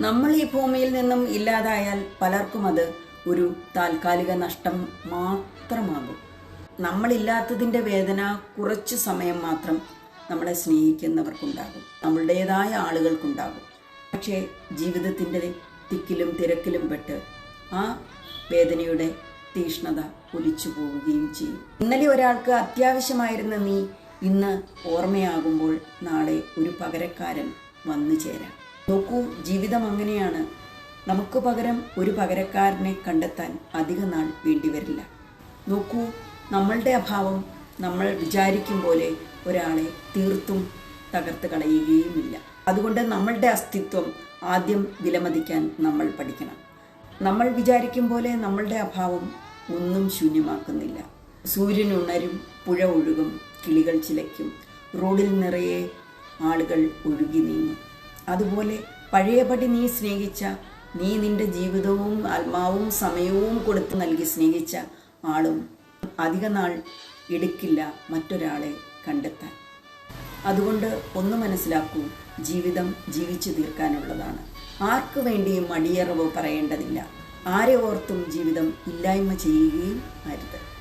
നമ്മൾ ഈ ഭൂമിയിൽ നിന്നും ഇല്ലാതായാൽ പലർക്കും അത് ഒരു താൽക്കാലിക നഷ്ടം മാത്രമാകും. നമ്മളില്ലാത്തതിന്റെ വേദന കുറച്ചു സമയം മാത്രം നമ്മളെ സ്നേഹിക്കുന്നവർക്കുണ്ടാകും. നമ്മളുടേതായ ആളുകൾക്കുണ്ടാകും. പക്ഷേ ജീവിതത്തിന്റെ തിക്കിലും തിരക്കിലും പെട്ട് ആ വേദനയുടെ തീഷ്ണത ഒലിച്ചു പോവുകയും ചെയ്യും. ഇന്നലെ ഒരാൾക്ക് അത്യാവശ്യമായിരുന്ന നീ ഇന്ന് ഓർമ്മയാകുമ്പോൾ നാളെ ഒരു പകരക്കാരൻ വന്നു ചേരാം. നോക്കൂ ജീവിതം അങ്ങനെയാണ്. നമുക്ക് പകരം ഒരു പകരക്കാരനെ കണ്ടെത്താൻ അധിക നാൾ വേണ്ടിവരില്ല നോക്കൂ നമ്മളുടെ അഭാവം നമ്മൾ വിചാരിക്കും പോലെ ഒരാളെ തീർത്തും തകർത്ത് കളയുകയുമില്ല. അതുകൊണ്ട് നമ്മളുടെ അസ്തിത്വം ആദ്യം വിലമതിക്കാൻ നമ്മൾ പഠിക്കണം. നമ്മൾ വിചാരിക്കും പോലെ നമ്മളുടെ അഭാവം ഒന്നും ശൂന്യമാക്കുന്നില്ല. സൂര്യൻ ഉണരും പുഴ ഒഴുകും കിളികൾ ചിലയ്ക്കും. റോഡിൽ നിറയെ ആളുകൾ ഒഴുകി നീങ്ങും. അതുപോലെ പഴയപടി നീ സ്നേഹിച്ച നീ നിന്റെ ജീവിതവും ആത്മാവും സമയവും കൊടുത്തു നൽകി സ്നേഹിച്ച ആളും അധിക നാൾ എടുക്കില്ല മറ്റൊരാളെ കണ്ടെത്താൻ. അതുകൊണ്ട് ഒന്ന് മനസ്സിലാക്കൂ ജീവിതം ജീവിച്ചു തീർക്കാനുള്ളതാണ്. ആർക്കു വേണ്ടിയും അടിയറവ് പറയേണ്ടതില്ല. ആരെ ഓർത്തും ജീവിതം ഇല്ലായ്മ ചെയ്യുകയും അരുത്.